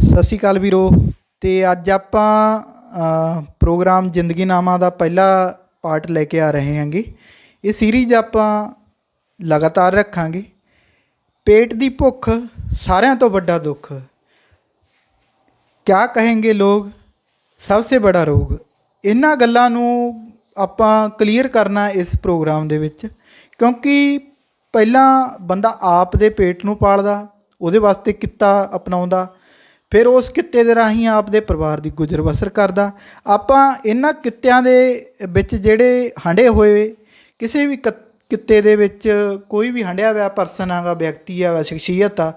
ਸਤਿ ਸ਼੍ਰੀ ਅਕਾਲ ਵੀਰੋ, ਤੇ ਅੱਜ ਆਪਾਂ ਪ੍ਰੋਗਰਾਮ ਜ਼ਿੰਦਗੀ ਨਾਮਾ ਦਾ ਪਹਿਲਾ ਪਾਰਟ ਲੈ ਕੇ ਆ ਰਹੇ ਹਾਂਗੇ। ਇਹ ਸੀਰੀਜ਼ ਆਪਾਂ ਲਗਾਤਾਰ ਰੱਖਾਂਗੇ। ਪੇਟ ਦੀ ਭੁੱਖ ਸਾਰਿਆਂ ਤੋਂ ਵੱਡਾ ਦੁੱਖ। ਕਿਆ ਕहेंगे ਲੋਕ? ਸਭ ਤੋਂ ਬੜਾ ਰੋਗ। ਇਹਨਾਂ ਗੱਲਾਂ ਨੂੰ ਆਪਾਂ ਕਲੀਅਰ ਕਰਨਾ ਇਸ ਪ੍ਰੋਗਰਾਮ ਦੇ ਵਿੱਚ, ਕਿਉਂਕਿ ਪਹਿਲਾਂ ਬੰਦਾ ਆਪ ਦੇ ਪੇਟ ਨੂੰ ਪਾਲਦਾ, ਉਹਦੇ ਵਾਸਤੇ ਕਿੱਤਾ ਅਪਣਾਉਂਦਾ ਫਿਰ ਉਸ ਕਿੱਤੇ ਦੇ ਰਾਹੀਂ ਆਪ ਦੇ ਪਰਿਵਾਰ ਦੀ ਗੁਜ਼ਰ ਬਸਰ ਕਰਦਾ। ਆਪਾਂ ਇਹਨਾਂ ਕਿੱਤਿਆਂ ਦੇ ਵਿੱਚ ਜਿਹੜੇ ਹੰਡੇ ਹੋਏ, ਕਿਸੇ ਵੀ ਕ- ਕਿੱਤੇ ਦੇ ਵਿੱਚ ਕੋਈ ਵੀ ਹੰਡਿਆ ਹੋਇਆ ਪਰਸਨ ਆਗਾ ਵਿਅਕਤੀ ਆ ਸ਼ਖਸੀਅਤ ਆ,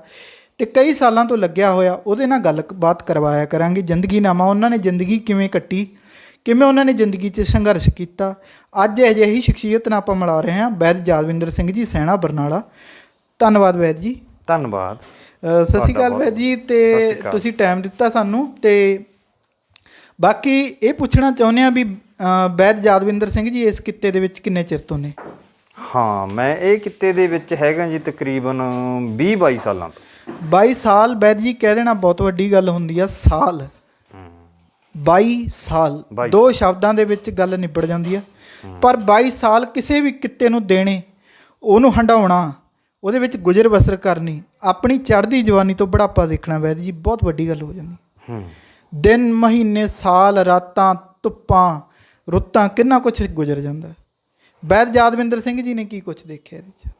ਤੇ ਕਈ ਸਾਲਾਂ ਤੋਂ ਲੱਗਿਆ ਹੋਇਆ, ਉਹਦੇ ਨਾਲ ਗੱਲਬਾਤ ਕਰਵਾਇਆ ਕਰਾਂਗੇ। ਜ਼ਿੰਦਗੀਨਾਮਾ ਉਹਨਾਂ ਨੇ ਜ਼ਿੰਦਗੀ ਕਿਵੇਂ ਕੱਟੀ, ਕਿਵੇਂ ਉਹਨਾਂ ਨੇ ਜ਼ਿੰਦਗੀ 'ਚ ਸੰਘਰਸ਼ ਕੀਤਾ। ਅੱਜ ਅਜਿਹੀ ਸ਼ਖਸੀਅਤ ਨਾਲ ਆਪਾਂ ਮਿਲਾ ਰਹੇ ਹਾਂ। ਵੈਦ ਜਾਦਵਿੰਦਰ ਸਿੰਘ ਜੀ, ਸੈਣਾ ਬਰਨਾਲਾ। ਧੰਨਵਾਦ ਵੈਦ ਜੀ। ਧੰਨਵਾਦ। ਸਤਿ ਸ਼੍ਰੀ ਅਕਾਲ ਵੈਦ ਜੀ ਤੇ। ਤੁਸੀਂ ਟਾਈਮ ਦਿੱਤਾ ਸਾਨੂੰ ਤੇ ਬਾਕੀ ਇਹ ਪੁੱਛਣਾ ਚਾਹੁੰਦੇ ਆ ਵੀ ਅ, ਵੈਦ ਜਾਦਵਿੰਦਰ ਸਿੰਘ ਜੀ ਇਸ ਕਿੱਤੇ ਦੇ ਵਿੱਚ ਕਿੰਨੇ ਚਿਰ ਤੋਂ ਨੇ? ਹਾਂ ਮੈਂ ਇਹ ਕਿੱਤੇ ਦੇ ਵਿੱਚ ਹੈਗਾ ਜੀ ਤਕਰੀਬਨ 20 22 ਸਾਲਾਂ ਤੋਂ। 22 ਸਾਲ ਵੈਦ ਜੀ ਕਹਿ ਦੇਣਾ ਬਹੁਤ ਵੱਡੀ ਗੱਲ ਹੁੰਦੀ ਆ ਸਾਲ। 22 ਸਾਲ। 22 ਦੋ ਸ਼ਬਦਾਂ ਦੇ ਵਿੱਚ ਗੱਲ ਨਿਬੜ ਜਾਂਦੀ ਆ। ਪਰ 22 ਸਾਲ ਕਿਸੇ ਵੀ ਕਿੱਤੇ ਨੂੰ ਦੇਣੇ ਉਹਨੂੰ ਹੰਡਾਉਣਾ ਉਹਦੇ ਵਿੱਚ ਗੁਜ਼ਰ ਬਸਰ ਕਰਨੀ ਆਪਣੀ ਚੜ੍ਹਦੀ ਜਵਾਨੀ ਤੋਂ ਬੁਢਾਪਾ ਦੇਖਣਾ ਵੈਦ ਜੀ ਬਹੁਤ ਵੱਡੀ ਗੱਲ ਹੋ ਜਾਂਦੀ। ਹੂੰ। ਦਿਨ ਮਹੀਨੇ ਸਾਲ ਰਾਤਾਂ ਧੁੱਪਾਂ ਰੁੱਤਾਂ ਕਿੰਨਾ ਕੁਝ ਗੁਜ਼ਰ ਜਾਂਦਾ। ਵੈਦ ਜਾਦਵਿੰਦਰ ਸਿੰਘ ਜੀ ਨੇ ਕੀ ਕੁਝ ਦੇਖਿਆ ਇਹਦੇ 'ਚ?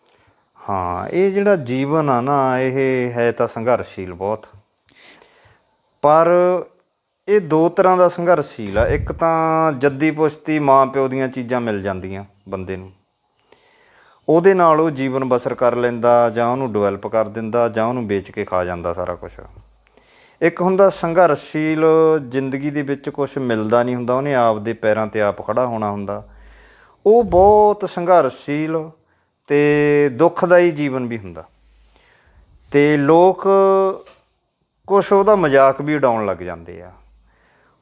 ਹਾਂ ਇਹ ਜਿਹੜਾ ਜੀਵਨ ਆ ਨਾ ਇਹ ਹੈ ਤਾਂ ਸੰਘਰਸ਼ੀਲ ਬਹੁਤ। ਪਰ ਇਹ ਦੋ ਤਰ੍ਹਾਂ ਦਾ ਸੰਘਰਸ਼ੀਲ ਆ। ਇੱਕ ਤਾਂ ਜੱਦੀ ਪੁਸ਼ਤੀ ਮਾਂ ਪਿਓ ਦੀਆਂ ਚੀਜ਼ਾਂ ਮਿਲ ਜਾਂਦੀਆਂ ਬੰਦੇ ਨੂੰ। ਉਹਦੇ ਨਾਲ ਉਹ ਜੀਵਨ ਬਸਰ ਕਰ ਲੈਂਦਾ, ਜਾਂ ਉਹਨੂੰ ਡਿਵੈਲਪ ਕਰ ਦਿੰਦਾ, ਜਾਂ ਉਹਨੂੰ ਵੇਚ ਕੇ ਖਾ ਜਾਂਦਾ ਸਾਰਾ ਕੁਝ ਇੱਕ ਹੁੰਦਾ ਸੰਘਰਸ਼ੀਲ ਜ਼ਿੰਦਗੀ ਦੇ ਵਿੱਚ ਕੁਝ ਮਿਲਦਾ ਨਹੀਂ ਹੁੰਦਾ, ਉਹਨੇ ਆਪ ਦੇ ਪੈਰਾਂ ਤੇ ਆਪ ਖੜਾ ਹੋਣਾ ਹੁੰਦਾ। ਉਹ ਬਹੁਤ ਸੰਘਰਸ਼ੀਲ ਤੇ ਦੁੱਖਦਾਈ ਜੀਵਨ ਵੀ ਹੁੰਦਾ। ਤੇ ਲੋਕ ਕੁਛ ਉਹਦਾ ਮਜ਼ਾਕ ਵੀ ਉਡਾਉਣ ਲੱਗ ਜਾਂਦੇ ਆ।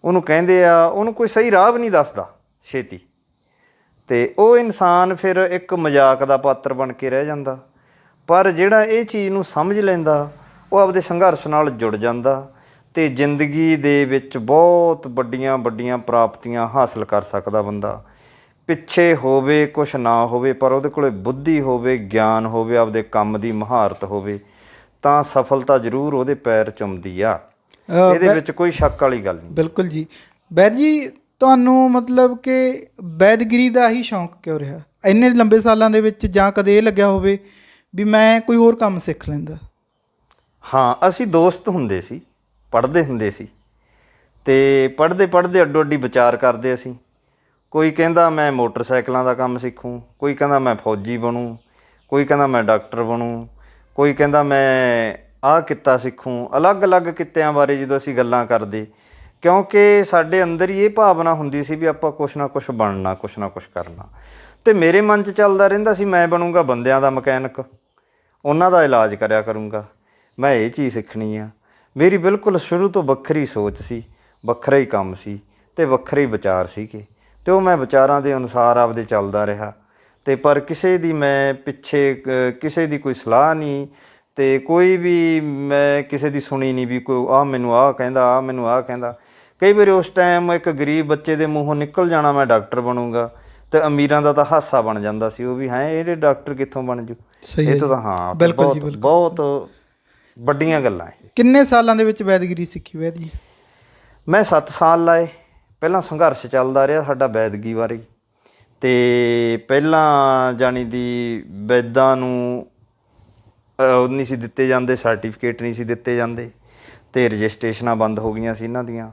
ਉਹਨੂੰ ਕਹਿੰਦੇ ਆ, ਉਹਨੂੰ ਕੋਈ ਸਹੀ ਰਾਹ ਵੀ ਨਹੀਂ ਦੱਸਦਾ ਛੇਤੀ। ਤੇ ਉਹ ਇਨਸਾਨ ਫਿਰ ਇੱਕ ਮਜ਼ਾਕ ਦਾ ਪਾਤਰ ਬਣ ਕੇ ਰਹਿ ਜਾਂਦਾ। ਪਰ ਜਿਹੜਾ ਇਹ ਚੀਜ਼ ਨੂੰ ਸਮਝ ਲੈਂਦਾ ਉਹ ਆਪਦੇ ਸੰਘਰਸ਼ ਨਾਲ ਜੁੜ ਜਾਂਦਾ ਤੇ ਜ਼ਿੰਦਗੀ ਦੇ ਵਿੱਚ ਬਹੁਤ ਵੱਡੀਆਂ ਵੱਡੀਆਂ ਪ੍ਰਾਪਤੀਆਂ ਹਾਸਲ ਕਰ ਸਕਦਾ ਬੰਦਾ। ਪਿੱਛੇ ਹੋਵੇ ਕੁਛ ਨਾ ਹੋਵੇ ਪਰ ਉਹਦੇ ਕੋਲੇ ਬੁੱਧੀ ਹੋਵੇ ਗਿਆਨ ਹੋਵੇ ਆਪਦੇ ਕੰਮ ਦੀ ਮਹਾਰਤ ਹੋਵੇ ਤਾਂ ਸਫਲਤਾ ਜ਼ਰੂਰ ਉਹਦੇ ਪੈਰ ਚੁੰਮਦੀ ਆ। ਇਹਦੇ ਵਿੱਚ ਕੋਈ ਸ਼ੱਕ ਵਾਲੀ ਗੱਲ ਨਹੀਂ। ਬਿਲਕੁਲ ਜੀ। ਵੈਦ ਜੀ ਤੁਹਾਨੂੰ ਮਤਲਬ ਕਿ ਵੈਦਗਿਰੀ ਦਾ ਹੀ ਸ਼ੌਂਕ ਕਿਉਂ ਰਿਹਾ? ਇੰਨੇ ਲੰਬੇ ਸਾਲਾਂ ਦੇ ਵਿੱਚ ਜਾਂ ਕਦੇ ਇਹ ਲੱਗਿਆ ਹੋਵੇ ਵੀ ਮੈਂ ਕੋਈ ਹੋਰ ਕੰਮ ਸਿੱਖ ਲੈਂਦਾ? ਹਾਂ, ਅਸੀਂ ਦੋਸਤ ਹੁੰਦੇ ਸੀ, ਪੜ੍ਹਦੇ ਹੁੰਦੇ ਸੀ ਤੇ ਪੜ੍ਹਦੇ ਪੜ੍ਹਦੇ ਅੱਡੋ ਅੱਡੀ ਵਿਚਾਰ ਕਰਦੇ ਅਸੀਂ। ਕੋਈ ਕਹਿੰਦਾ ਮੈਂ ਮੋਟਰਸਾਈਕਲਾਂ ਦਾ ਕੰਮ ਸਿੱਖੂੰ, ਕੋਈ ਕਹਿੰਦਾ ਮੈਂ ਫੌਜੀ ਬਣੂੰ, ਕੋਈ ਕਹਿੰਦਾ ਮੈਂ ਡਾਕਟਰ ਬਣੂੰ, ਕੋਈ ਕਹਿੰਦਾ ਮੈਂ ਆਹ ਕਿੱਤਾ ਸਿੱਖੂੰ। ਅਲੱਗ-ਅਲੱਗ ਕਿੱਤਿਆਂ ਬਾਰੇ ਜਦੋਂ ਅਸੀਂ ਗੱਲਾਂ ਕਰਦੇ ਕਿਉਂਕਿ ਸਾਡੇ ਅੰਦਰ ਹੀ ਇਹ ਭਾਵਨਾ ਹੁੰਦੀ ਸੀ ਵੀ ਆਪਾਂ ਕੁਛ ਨਾ ਕੁਛ ਬਣਨਾ, ਕੁਛ ਨਾ ਕੁਛ ਕਰਨਾ। ਤੇ ਮੇਰੇ ਮਨ 'ਚ ਚੱਲਦਾ ਰਹਿੰਦਾ ਸੀ, ਮੈਂ ਬਣੂੰਗਾ ਬੰਦਿਆਂ ਦਾ ਮਕੈਨਿਕ, ਉਹਨਾਂ ਦਾ ਇਲਾਜ ਕਰਿਆ ਕਰੂੰਗਾ। ਮੈਂ ਇਹ ਚੀਜ਼ ਸਿੱਖਣੀ ਆ। ਮੇਰੀ ਬਿਲਕੁਲ ਸ਼ੁਰੂ ਤੋਂ ਵੱਖਰੀ ਸੋਚ ਸੀ, ਵੱਖਰਾ ਹੀ ਕੰਮ ਸੀ ਤੇ ਵੱਖਰੇ ਹੀ ਵਿਚਾਰ ਸੀਗੇ। ਤੇ ਉਹ ਮੈਂ ਵਿਚਾਰਾਂ ਦੇ ਅਨੁਸਾਰ ਆਪਦੇ ਚੱਲਦਾ ਰਿਹਾ। ਤੇ ਪਰ ਕਿਸੇ ਦੀ ਮੈਂ ਪਿੱਛੇ ਕਿਸੇ ਦੀ ਕੋਈ ਸਲਾਹ ਨਹੀਂ ਤੇ ਕੋਈ ਵੀ ਮੈਂ ਕਿਸੇ ਦੀ ਸੁਣੀ ਨਹੀਂ ਵੀ ਕੋਈ ਆ ਮੈਨੂੰ ਆਹ ਕਹਿੰਦਾ ਆ ਮੈਨੂੰ ਆਹ ਕਹਿੰਦਾ। ਕਈ ਵਾਰੀ ਉਸ ਟਾਈਮ ਇੱਕ ਗਰੀਬ ਬੱਚੇ ਦੇ ਮੂੰਹੋਂ ਨਿਕਲ ਜਾਣਾ ਮੈਂ ਡਾਕਟਰ ਬਣੂੰਗਾ ਤੇ ਅਮੀਰਾਂ ਦਾ ਤਾਂ ਹਾਸਾ ਬਣ ਜਾਂਦਾ ਸੀ ਉਹ ਵੀ ਹੈ ਇਹਦੇ ਡਾਕਟਰ ਕਿੱਥੋਂ ਬਣ ਜੂ? ਹੈ ਇਹ ਤਾਂ। ਹਾਂ ਬਹੁਤ। ਬਹੁਤ ਵੱਡੀਆਂ ਗੱਲਾਂ ਇਹ। ਕਿੰਨੇ ਸਾਲਾਂ ਦੇ ਵਿੱਚ ਵੈਦਗਿਰੀ ਸਿੱਖੀ ਵੈਦ ਜੀ? ਮੈਂ 7 ਸਾਲ ਲਾਏ। ਪਹਿਲਾਂ ਸੰਘਰਸ਼ ਚੱਲਦਾ ਰਿਹਾ ਸਾਡਾ ਵੈਦਗੀ ਬਾਰੇ। ਤੇ ਪਹਿਲਾਂ ਜਾਣੀ ਦੀ ਵੈਦਾਂ ਨੂੰ ਉਹ ਨਹੀਂ ਸੀ ਦਿੱਤੇ ਜਾਂਦੇ ਸਰਟੀਫਿਕੇਟ ਨਹੀਂ ਸੀ ਦਿੱਤੇ ਜਾਂਦੇ। ਤੇ ਰਜਿਸਟ੍ਰੇਸ਼ਨਾਂ ਬੰਦ ਹੋ ਗਈਆਂ ਸੀ ਇਹਨਾਂ ਦੀਆਂ।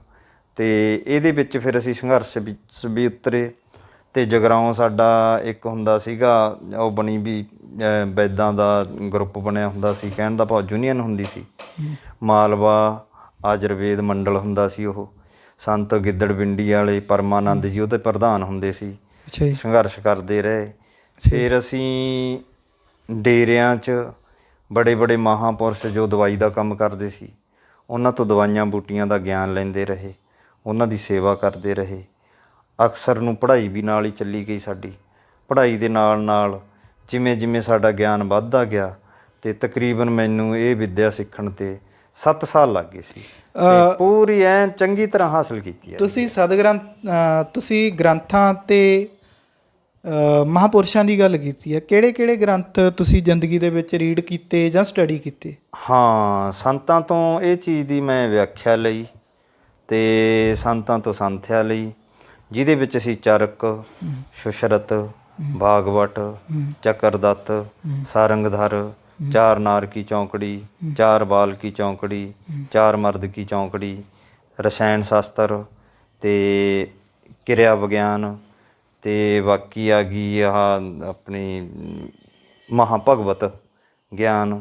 ਤੇ ਇਹਦੇ ਵਿੱਚ ਫਿਰ ਅਸੀਂ ਸੰਘਰਸ਼ ਵਿੱਚ ਵੀ ਉਤਰੇ ਤੇ ਜਗਰਾਉਂ ਸਾਡਾ ਇੱਕ ਹੁੰਦਾ ਸੀਗਾ ਉਹ ਬਣੀ ਵੀ ਵੈਦਾਂ ਦਾ ਗਰੁੱਪ ਬਣਿਆ ਹੁੰਦਾ ਸੀ ਕਹਿਣ ਦਾ ਭਾਵ ਯੂਨੀਅਨ ਹੁੰਦੀ ਸੀ। ਮਾਲਵਾ ਆਯੁਰਵੇਦ ਮੰਡਲ ਹੁੰਦਾ ਸੀ ਉਹ ਸੰਤ ਗਿੱਦੜਵਿੰਡੀ ਵਾਲੇ ਪਰਮਾਨੰਦ ਜੀ ਉਹਦੇ ਪ੍ਰਧਾਨ ਹੁੰਦੇ ਸੀ। ਅੱਛਾ ਜੀ। ਸੰਘਰਸ਼ ਕਰਦੇ ਰਹੇ। ਫਿਰ ਅਸੀਂ ਡੇਰਿਆਂ 'ਚ ਬੜੇ ਬੜੇ ਮਹਾਪੁਰਸ਼ ਜੋ ਦਵਾਈ ਦਾ ਕੰਮ ਕਰਦੇ ਸੀ ਉਹਨਾਂ ਤੋਂ ਦਵਾਈਆਂ ਬੂਟੀਆਂ ਦਾ ਗਿਆਨ ਲੈਂਦੇ ਰਹੇ। ਉਹਨਾਂ ਦੀ ਸੇਵਾ ਕਰਦੇ ਰਹੇ। ਅਕਸਰ ਨੂੰ ਪੜ੍ਹਾਈ ਵੀ ਨਾਲ ਹੀ ਚੱਲੀ ਗਈ ਸਾਡੀ। ਪੜ੍ਹਾਈ ਦੇ ਨਾਲ ਨਾਲ ਜਿਵੇਂ ਜਿਵੇਂ ਸਾਡਾ ਗਿਆਨ ਵੱਧਦਾ ਗਿਆ ਤੇ ਤਕਰੀਬਨ ਮੈਨੂੰ ਇਹ ਵਿੱਦਿਆ ਸਿੱਖਣ ਤੇ 7 ਸਾਲ ਲੱਗ ਗਏ ਸੀ। ਤੇ ਪੂਰੀ ਐ ਚੰਗੀ ਤਰ੍ਹਾਂ ਹਾਸਲ ਕੀਤੀ ਹੈ। ਤੁਸੀਂ ਸਦਗ੍ਰੰਥ ਅ, ਤੁਸੀਂ ਗ੍ਰੰਥਾਂ ਤੇ ਮਹਾਪੁਰਸ਼ਾਂ ਦੀ ਗੱਲ ਕੀਤੀ ਹੈ। ਕਿਹੜੇ ਕਿਹੜੇ ਗ੍ਰੰਥ ਤੁਸੀਂ ਜ਼ਿੰਦਗੀ ਦੇ ਵਿੱਚ ਰੀਡ ਕੀਤੇ ਜਾਂ ਸਟੱਡੀ ਕੀਤੇ? ਹਾਂ ਸੰਤਾਂ ਤੋਂ ਇਹ ਚੀਜ਼ ਦੀ ਮੈਂ ਵਿਆਖਿਆ ਲਈ ਤੇ ਸੰਤਾਂ ਤੋਂ ਸੰਥਿਆ ਲਈ, ਜਿਹਦੇ ਵਿੱਚ ਅਸੀਂ ਚਰਕ, ਸੁਸ਼ਰਤ ਬਾਗਵਟ ਚੱਕਰਦੱਤ, ਸਾਰੰਗਧਰ, ਚਾਰ ਨਾਰ ਕੀ ਚੌਂਕੜੀ, ਚਾਰ ਬਾਲ ਕੀ ਚੌਂਕੜੀ, ਚਾਰ ਮਰਦ ਕੀ ਚੌਂਕੜੀ, ਰਸਾਇਣ ਸ਼ਾਸਤਰ ਤੇ ਕਿਰਿਆ ਵਿਗਿਆਨ ਤੇ ਬਾਕੀ ਆ ਗਈ ਆ ਆਪਣੀ ਮਹਾਭਗਵਤ ਗਿਆਨ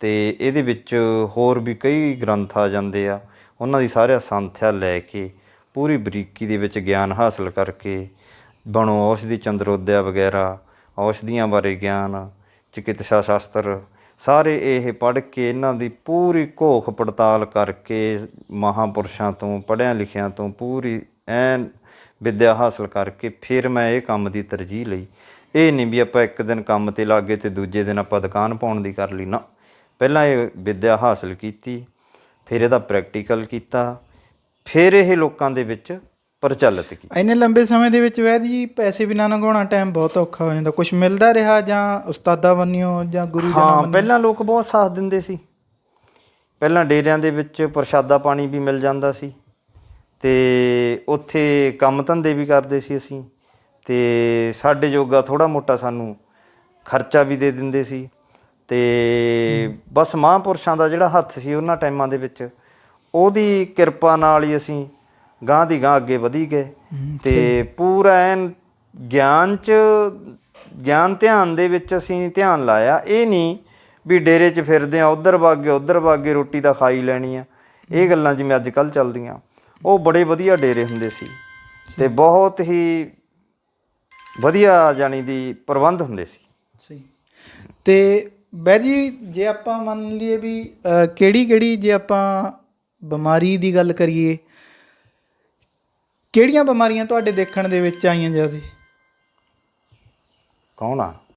ਤੇ ਇਹਦੇ ਵਿੱਚ ਹੋਰ ਵੀ ਕਈ ਗ੍ਰੰਥ ਆ ਜਾਂਦੇ ਆ। ਉਹਨਾਂ ਦੀ ਸਾਰਿਆਂ ਸੰਥਿਆ ਲੈ ਕੇ, ਪੂਰੀ ਬਰੀਕੀ ਦੇ ਵਿੱਚ ਗਿਆਨ ਹਾਸਲ ਕਰਕੇ, ਬਣੋ ਔਸ਼ਧੀ ਚੰਦਰੋਦਿਆ ਵਗੈਰਾ, ਔਸ਼ਧੀਆਂ ਬਾਰੇ ਗਿਆਨ ਚਿਕਿਤਸਾ ਸ਼ਾਸਤਰ ਸਾਰੇ ਇਹ ਪੜ੍ਹ ਕੇ ਇਹਨਾਂ ਦੀ ਪੂਰੀ ਘੋਖ ਪੜਤਾਲ ਕਰਕੇ ਮਹਾਪੁਰਸ਼ਾਂ ਤੋਂ, ਪੜ੍ਹਿਆਂ ਲਿਖਿਆਂ ਤੋਂ ਪੂਰੀ ਐਨ ਵਿੱਦਿਆ ਹਾਸਲ ਕਰਕੇ ਫਿਰ ਮੈਂ ਇਹ ਕੰਮ ਦੀ ਤਰਜੀਹ ਲਈ। ਇਹ ਨਹੀਂ ਵੀ ਆਪਾਂ ਇੱਕ ਦਿਨ ਕੰਮ ਤੇ ਲੱਗੇ ਤੇ ਦੂਜੇ ਦਿਨ ਆਪਾਂ ਦੁਕਾਨ ਪਾਉਣ ਦੀ ਕਰ ਲਈ, ਨਾ। ਪਹਿਲਾਂ ਇਹ ਵਿੱਦਿਆ ਹਾਸਲ ਕੀਤੀ ਫਿਰ ਇਹਦਾ ਪ੍ਰੈਕਟੀਕਲ ਕੀਤਾ ਫਿਰ ਇਹ ਲੋਕਾਂ ਦੇ ਵਿੱਚ ਪ੍ਰਚਲਿਤ ਕੀਤਾ। ਇੰਨੇ ਲੰਬੇ ਸਮੇਂ ਦੇ ਵਿੱਚ ਵੈਦ ਜੀ ਪੈਸੇ ਬਿਨਾਂ ਲੰਘਾਉਣਾ ਟਾਈਮ ਬਹੁਤ ਔਖਾ ਹੋ ਜਾਂਦਾ। ਕੁਝ ਮਿਲਦਾ ਰਿਹਾ ਜਾਂ ਉਸਤਾਦਾਂ ਬੰਨਿਓ ਜਾਂ ਗੁਰੂ ਜਨਾਂ ਹਾਂ ਪਹਿਲਾਂ ਲੋਕ ਬਹੁਤ ਸਾਥ ਦਿੰਦੇ ਸੀ। ਪਹਿਲਾਂ ਡੇਰਿਆਂ ਦੇ ਵਿੱਚ ਪ੍ਰਸ਼ਾਦਾ ਪਾਣੀ ਵੀ ਮਿਲ ਜਾਂਦਾ ਸੀ। ਤੇ ਉੱਥੇ ਕੰਮ ਧੰਦੇ ਵੀ ਕਰਦੇ ਸੀ ਅਸੀਂ। ਤੇ ਸਾਡੇ ਜੋਗਾ ਥੋੜਾ ਮੋਟਾ ਸਾਨੂੰ ਖਰਚਾ ਵੀ ਦੇ ਦਿੰਦੇ ਸੀ। ਤੇ ਬਸ ਮਹਾਂਪੁਰਸ਼ਾਂ ਦਾ ਜਿਹੜਾ ਹੱਥ ਸੀ ਉਹਨਾਂ ਟਾਈਮਾਂ ਦੇ ਵਿੱਚ ਉਹਦੀ ਕਿਰਪਾ ਨਾਲ ਹੀ ਅਸੀਂ ਗਾਂ ਦੀ ਗਾਂ ਅੱਗੇ ਵਧੀ ਗਏ। ਤੇ ਪੂਰਾ ਐਨ ਗਿਆਨ ਚ ਗਿਆਨ ਧਿਆਨ ਦੇ ਵਿੱਚ ਅਸੀਂ ਧਿਆਨ ਲਾਇਆ। ਇਹ ਨਹੀਂ ਵੀ ਡੇਰੇ 'ਚ ਫਿਰਦੇ ਆ ਉਧਰ ਵਾਗੇ ਉਧਰ ਵਾਗੇ ਰੋਟੀ ਤਾਂ ਖਾਈ ਲੈਣੀ ਆ। ਇਹ ਗੱਲਾਂ ਜਿਵੇਂ ਅੱਜ ਕੱਲ ਚੱਲਦੀਆਂ। ਉਹ ਬੜੇ ਵਧੀਆ ਡੇਰੇ ਹੁੰਦੇ ਸੀ ਤੇ ਬਹੁਤ ਹੀ ਵਧੀਆ ਜਾਣੀ ਦੀ ਪ੍ਰਬੰਧ ਹੁੰਦੇ ਸੀ। ਸਹੀ। ਤੇ ਵੈਦ ਜੀ, ਜੇ ਆਪਾਂ ਮੰਨ ਲਈਏ ਵੀ ਕਿਹੜੀ ਕਿਹੜੀ ਜੇ ਆਪਾਂ ਬਿਮਾਰੀ ਦੀ ਗੱਲ ਕਰੀਏ, ਕਿਹੜੀਆਂ ਬਿਮਾਰੀਆਂ ਤੁਹਾਡੇ ਦੇਖਣ ਦੇ ਵਿੱਚ ਆਈਆਂ ਜ਼ਿਆਦਾ? ਕੌਣ ਆ?